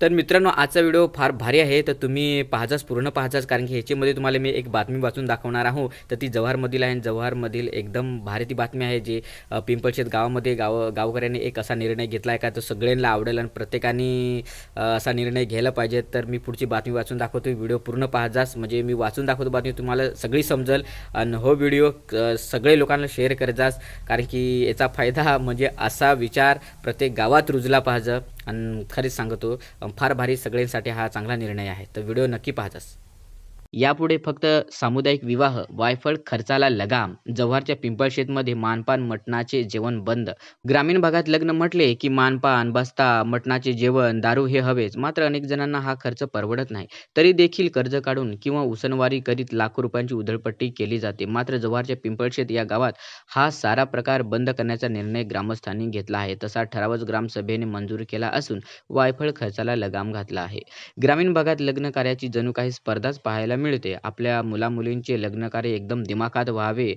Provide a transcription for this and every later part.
तर मित्रांनो आजचा व्हिडिओ फार भारी आहे. तर तुम्ही पाहाजाच पूर्ण पाहाजाच कारण की ह्याच्यामध्ये तुम्हाला मी एक बातमी वाचून दाखवणार आहो. तर ती जव्हारमधील आहे आणि जव्हारमधील एकदम भारी ती बातमी आहे जे पिंपळशेत गावामध्ये गाव गावकऱ्यांनी एक असा निर्णय घेतला आहे का तो सगळ्यांना आवडेल आणि प्रत्येकाने असा निर्णय घ्यायला पाहिजे. तर मी पुढची बातमी वाचून दाखवतो. व्हिडिओ पूर्ण पाहाजाच. म्हणजे मी वाचून दाखवतो बातमी तुम्हाला सगळी समजेल. आणि हो व्हिडिओ सगळे लोकांना शेअर करत जास कारण की याचा फायदा म्हणजे असा विचार प्रत्येक गावात रुजला पाहिजे. आणि खरीच सांगतो फार भारी सगळ्यांसाठी हा चांगला निर्णय आहे. तर व्हिडिओ नक्की पाहतास यापुढे फक्त सामुदायिक विवाह वायफळ खर्चाला लगाम जव्हारच्या पिंपळशेतमध्ये मानपान मटणाचे जेवण बंद. ग्रामीण भागात लग्न म्हटले की मानपान बस्ता मटणाचे जेवण दारू हे हवेच. मात्र अनेक जणांना हा खर्च परवडत नाही. तरी देखील कर्ज काढून किंवा उसनवारी करीत लाखो रुपयांची उधळपट्टी केली जाते. मात्र जव्हारच्या पिंपळशेत या गावात हा सारा प्रकार बंद करण्याचा निर्णय ग्रामस्थांनी घेतला आहे. तसा ठरावच ग्रामसभेने मंजूर केला असून वायफळ खर्चाला लगाम घातला आहे. ग्रामीण भागात लग्न कार्याची जणू काही स्पर्धाच पाहायला मिळते. आपल्या मुलामुलींचे लग्न कार्य एकदम दिमाखात व्हावे.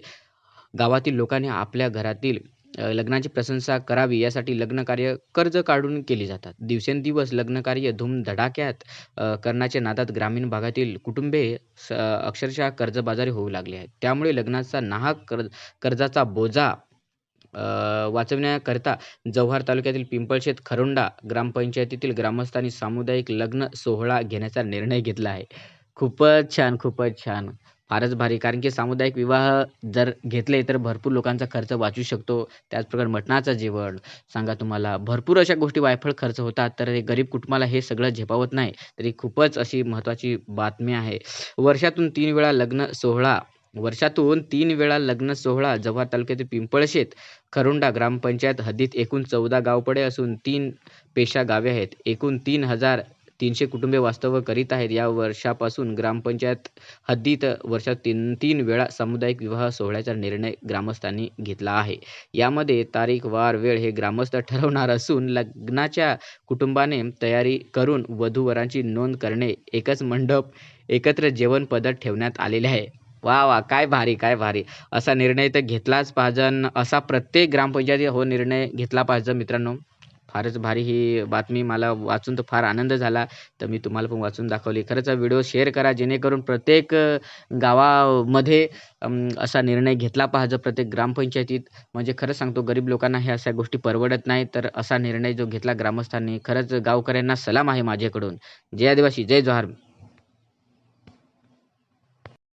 गावातील लोकांनी आपल्या घरातील लग्नाची प्रशंसा करावी यासाठी लग्न कार्य कर्ज काढून केली जातात. दिवसेंदिवस लग्न कार्य धूमधडाक्यात करण्याच्या नादात ग्रामीण भागातील कुटुंबे स- अक्षरशः कर्जबाजारी होऊ लागले आहेत. त्यामुळे लग्नाचा नाहक कर्ज कर्जाचा बोजा अ, वाचवण्याकरता जव्हार तालुक्यातील पिंपळशेत खरोंडा ग्रामपंचायतीतील ग्रामस्थांनी सामुदायिक लग्न सोहळा घेण्याचा निर्णय घेतला आहे. खूपच छान खूपच छान. फारच भारी. कारण की सामुदायिक विवाह जर घेतले तर भरपूर लोकांचा खर्च वाचू शकतो. त्याचप्रकारे मटणाचं जेवण. सांगा तुम्हाला भरपूर अशा गोष्टी वायफळ खर्च होतात तर हे गरीब कुटुंबाला हे सगळं झेपावत नाही. तरी खूपच अशी महत्त्वाची बातमी आहे. वर्षातून तीन वेळा लग्न सोहळा. वर्षातून तीन वेळा लग्न सोहळा. जव्हार तालुक्यातील पिंपळशेत खरुंडा ग्रामपंचायत हद्दीत एकूण चौदा गावपडे असून तीन पेशा गावे आहेत. एकूण तीन हजार तीनशे कुटुंबे वास्तव्य करीत आहेत. या वर्षापासून ग्रामपंचायत हद्दीत वर्षात तीन तीन वेळा सामुदायिक विवाह सोहळ्याचा निर्णय ग्रामस्थांनी घेतला आहे. यामध्ये तारीख वार वेळ हे ग्रामस्थ ठरवणार असून लग्नाच्या कुटुंबाने तयारी करून वधूवरांची नोंद करणे एकच मंडप एकत्र जेवण पद्धत ठेवण्यात आलेले आहे. वा वा काय भारी काय भारी. असा निर्णय तर घेतलाच पाहिजे असा प्रत्येक ग्रामपंचायती हो निर्णय घेतला पाहिजे मित्रांनो. फारच भारी ही बातमी मला वाचून तर फार आनंद झाला. तर मी तुम्हाला पण वाचून दाखवली. खरंच हा व्हिडिओ शेअर करा जेणेकरून प्रत्येक गावामध्ये असा निर्णय घेतला पाहिजे प्रत्येक ग्रामपंचायतीत. म्हणजे खरंच सांगतो गरीब लोकांना ह्या अशा गोष्टी परवडत नाही. तर असा निर्णय जो घेतला ग्रामस्थांनी खरंच गावकऱ्यांना सलाम आहे माझ्याकडून. जय आदिवासी जय जोहार.